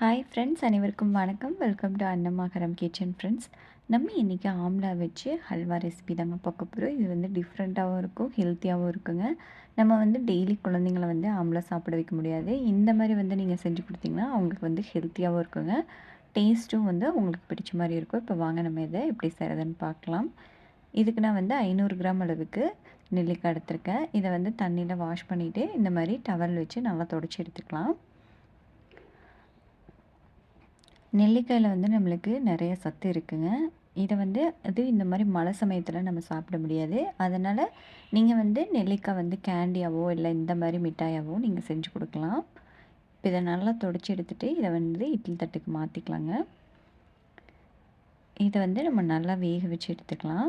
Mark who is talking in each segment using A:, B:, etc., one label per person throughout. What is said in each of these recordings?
A: Hi friends அனைவருக்கும் வணக்கம். Welcome to அன்னமாகரம் கிச்சன் ஃப்ரெண்ட்ஸ் நம்ம இன்றைக்கி ஆம்லா வச்சு ஹல்வா ரெசிபி தாங்க பார்க்க போகிறோம் இது வந்து டிஃப்ரெண்ட்டாகவும் இருக்கும் ஹெல்த்தியாகவும் இருக்குங்க. நம்ம வந்து டெய்லி குழந்தைங்கள வந்து ஆம்லா சாப்பிட வைக்க முடியாது. இந்த மாதிரி வந்து நீங்கள் செஞ்சு கொடுத்தீங்கன்னா அவங்களுக்கு வந்து ஹெல்த்தியாகவும் இருக்குங்க. டேஸ்ட்டும் வந்து உங்களுக்கு பிடிச்ச மாதிரி இருக்கும். இப்போ வாங்க நம்ம இதை எப்படி செய்கிறதுன்னு பார்க்கலாம். இதுக்கு நான் வந்து ஐநூறு கிராம் அளவுக்கு நெல்லிக்காய் எடுத்திருக்கேன். இதை வந்து தண்ணியில் வாஷ் பண்ணிவிட்டு இந்த மாதிரி டவல் வச்சு நல்லா தொடச்சி எடுத்துக்கலாம். நெல்லிக்காயில் வந்து நம்மளுக்கு நிறைய சத்து இருக்குங்க. இதை வந்து அது இந்த மாதிரி மழை சமயத்தில் நம்ம சாப்பிட முடியாது. அதனால் நீங்கள் வந்து நெல்லிக்காய் வந்து கேண்டியாவோ இல்லை இந்த மாதிரி மிட்டாயாவோ நீங்கள் செஞ்சு கொடுக்கலாம். இப்போ இதை நல்லா தொடச்சி எடுத்துகிட்டு இதை வந்து இட்லி தட்டுக்கு மாற்றிக்கலாங்க இதை வந்து நம்ம நல்லா வேக வச்சு எடுத்துக்கலாம்.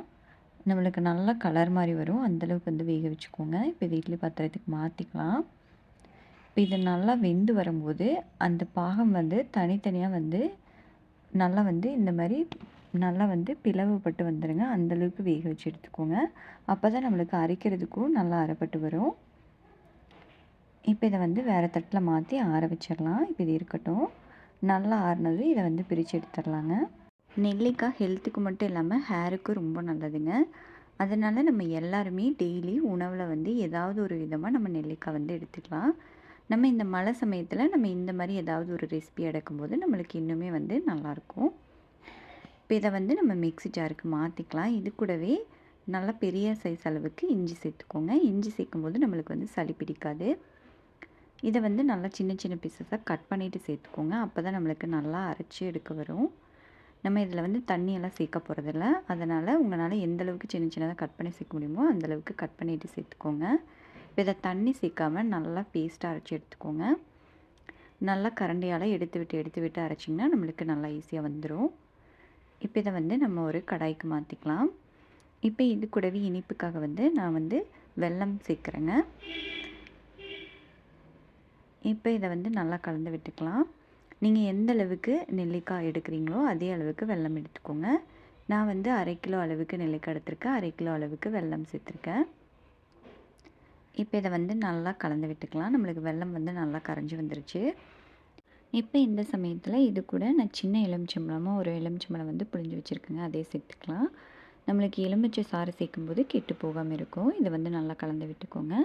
A: நம்மளுக்கு நல்லா கலர் மாதிரி வரும். அந்தளவுக்கு வந்து வேக வச்சுக்கோங்க. இப்போ இது இட்லி பாத்திரத்துக்கு மாற்றிக்கலாம் இப்போ இது நல்லா வெந்து வரும்போது அந்த பாகம் வந்து தனித்தனியாக வந்து நல்லா வந்து இந்த மாதிரி நல்லா வந்து பிளவுபட்டு வந்துடுங்க அந்தளவுக்கு வேக வச்சு எடுத்துக்கோங்க. அப்போ தான் நம்மளுக்கு அரைக்கிறதுக்கும் நல்லா அரைப்பட்டு வரும். இப்போ இதை வந்து வேறு தட்டில் மாற்றி ஆற வச்சிடலாம். இப்போ இது இருக்கட்டும். நல்லா ஆறினது இதை வந்து பிரித்து எடுத்துடலாங்க. நெல்லிக்காய் ஹெல்த்துக்கு மட்டும் இல்லாமல் ஹேருக்கும் ரொம்ப நல்லதுங்க. அதனால் நம்ம எல்லாருமே டெய்லி உணவில் வந்து ஏதாவது ஒரு விதமாக நம்ம நெல்லிக்காய் வந்து எடுத்துக்கலாம். நம்ம இந்த மழை சமயத்தில் நம்ம இந்த மாதிரி ஏதாவது ஒரு ரெசிபி எடுக்கும்போது நம்மளுக்கு இன்னுமே வந்து நல்லாயிருக்கும் இப்போ இதை வந்து நம்ம மிக்ஸி ஜாருக்கு மாற்றிக்கலாம் இது கூடவே நல்லா பெரிய சைஸ் அளவுக்கு இஞ்சி சேர்த்துக்கோங்க. இஞ்சி சேர்க்கும்போது நம்மளுக்கு வந்து சளி பிடிக்காது. இதை வந்து நல்லா சின்ன சின்ன பீசஸாக கட் பண்ணிவிட்டு சேர்த்துக்கோங்க. அப்போ தான் நம்மளுக்கு நல்லா அரைச்சி எடுக்க வரும். நம்ம இதில் வந்து தண்ணியெல்லாம் சேர்க்க போகிறதில்ல அதனால் உங்களால் எந்த அளவுக்கு சின்ன சின்னதாக கட் பண்ணி சேர்க்க முடியுமோ அந்தளவுக்கு கட் பண்ணிவிட்டு சேர்த்துக்கோங்க. இப்போ இதை தண்ணி சேர்க்காமல் நல்லா பேஸ்ட்டாக அரைச்சி எடுத்துக்கோங்க. நல்லா கரண்டியால் எடுத்து விட்டு எடுத்து விட்டு அரைச்சிங்கன்னா நம்மளுக்கு நல்லா ஈஸியாக வந்துடும் இப்போ இதை வந்து நம்ம ஒரு கடாய்க்கு மாற்றிக்கலாம் இப்போ இது கூடவே இனிப்புக்காக வந்து நான் வந்து வெல்லம் சேர்க்குறேங்க. இப்போ இதை வந்து நல்லா கலந்து விட்டுக்கலாம். நீங்கள் எந்த அளவுக்கு நெல்லிக்காய் எடுக்கிறீங்களோ அதே அளவுக்கு வெல்லம் எடுத்துக்கோங்க. நான் வந்து அரை கிலோ அளவுக்கு நெல்லிக்காய் எடுத்திருக்கேன். அரை கிலோ அளவுக்கு வெல்லம் சேர்த்துருக்கேன். இப்போ இதை வந்து நல்லா கலந்து விட்டுக்கலாம். நம்மளுக்கு வெள்ளம் வந்து நல்லா கரைஞ்சி வந்துருச்சு. இப்போ இந்த சமயத்தில் இது கூட நான் சின்ன எலுமிச்சம்பழமாக ஒரு எலுமிச்சம்பழம் வந்து புழிஞ்சு வச்சுருக்கேங்க. அதே சேர்த்துக்கலாம். நம்மளுக்கு எலுமிச்சை சாறு சேர்க்கும்போது கெட்டு போகாமல் இருக்கும். இதை வந்து நல்லா கலந்து விட்டுக்கோங்க.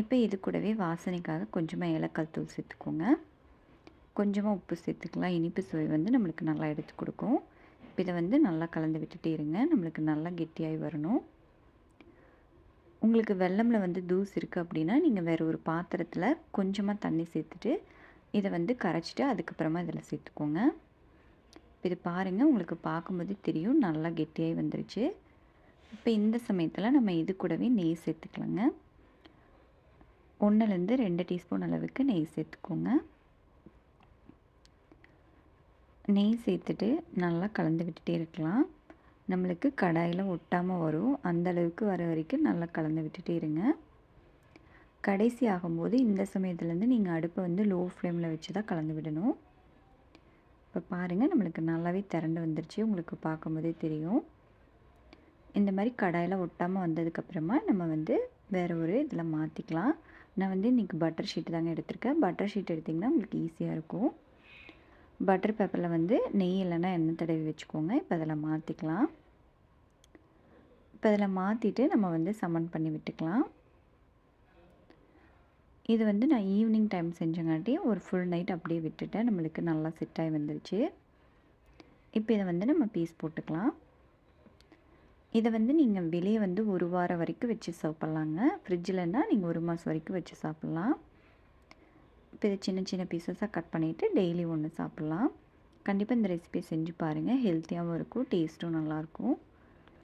A: இப்போ இது கூடவே வாசனைக்காக கொஞ்சமாக ஏலக்காய் தூள் சேர்த்துக்கோங்க. கொஞ்சமாக உப்பு சேர்த்துக்கலாம். இனிப்பு சுவை வந்து நம்மளுக்கு நல்லா எடுத்து கொடுக்கும். இப்போ இதை வந்து நல்லா கலந்து விட்டுட்டே இருங்க. நம்மளுக்கு நல்லா கெட்டியாகி வரணும். உங்களுக்கு வெள்ளமில் வந்து தூஸ் இருக்குது அப்படின்னா நீங்கள் வேறு ஒரு பாத்திரத்தில் கொஞ்சமாக தண்ணி சேர்த்துட்டு இதை வந்து கரைச்சிட்டு அதுக்கப்புறமா இதில் சேர்த்துக்கோங்க. இது பாருங்கள் உங்களுக்கு பார்க்கும்போது தெரியும் நல்லா கெட்டியாகி வந்துருச்சு. இப்போ இந்த சமயத்தில் நம்ம இது கூடவே நெய் சேர்த்துக்கலாங்க. ஒன்றுலேருந்து ரெண்டு டீஸ்பூன் அளவுக்கு நெய் சேர்த்துக்கோங்க. நெய் சேர்த்துட்டு நல்லா கலந்து விட்டுட்டே இருக்கலாம். நம்மளுக்கு கடாயில் ஒட்டாமல் வரும். அந்தளவுக்கு வர வரைக்கும் நல்லா கலந்து விட்டுட்டே இருங்க. கடைசி ஆகும்போது இந்த சமயத்துலேருந்து நீங்கள் அடுப்பை வந்து லோ ஃப்ளேமில் வச்சு தான் கலந்து விடணும். இப்போ பாருங்கள் நம்மளுக்கு நல்லாவே திரண்டு வந்துருச்சு. உங்களுக்கு பார்க்கும்போதே தெரியும். இந்த மாதிரி கடாயில் ஒட்டாமல் வந்ததுக்கப்புறமா நம்ம வந்து வேறு ஒரு இதில் மாற்றிக்கலாம். நான் வந்து இன்றைக்கி பட்டர் ஷீட்டு தாங்க எடுத்திருக்கேன். பட்டர் ஷீட் எடுத்திங்கன்னா உங்களுக்கு ஈஸியாக இருக்கும். பட்டர் பேப்பரில் வந்து நெய் இல்லைன்னா எண்ணெய் தடவி வச்சுக்கோங்க. இப்போ அதில் மாற்றிக்கலாம். இப்போ இதில் மாற்றிட்டு நம்ம வந்து சமன் பண்ணி விட்டுக்கலாம். இது வந்து நான் ஈவினிங் டைம் செஞ்சங்காட்டி ஒரு ஃபுல் நைட் அப்படியே விட்டுட்டேன். நம்மளுக்கு நல்லா செட்டாகி வந்துருச்சு. இப்போ இதை வந்து நம்ம பீஸ் போட்டுக்கலாம். இதை வந்து நீங்கள் வெளியே வந்து ஒரு வாரம் வரைக்கும் வச்சு சாப்பிட்லாங்க. ஃப்ரிட்ஜில்னா நீங்கள் ஒரு மாதம் வரைக்கும் வச்சு சாப்பிட்லாம். இப்போ இதை சின்ன சின்ன பீசஸாக கட் பண்ணிவிட்டு டெய்லி ஒன்று சாப்பிட்லாம். கண்டிப்பாக இந்த ரெசிபி செஞ்சு பாருங்கள் ஹெல்த்தியாகவும் இருக்கும் டேஸ்ட்டும் நல்லாயிருக்கும்.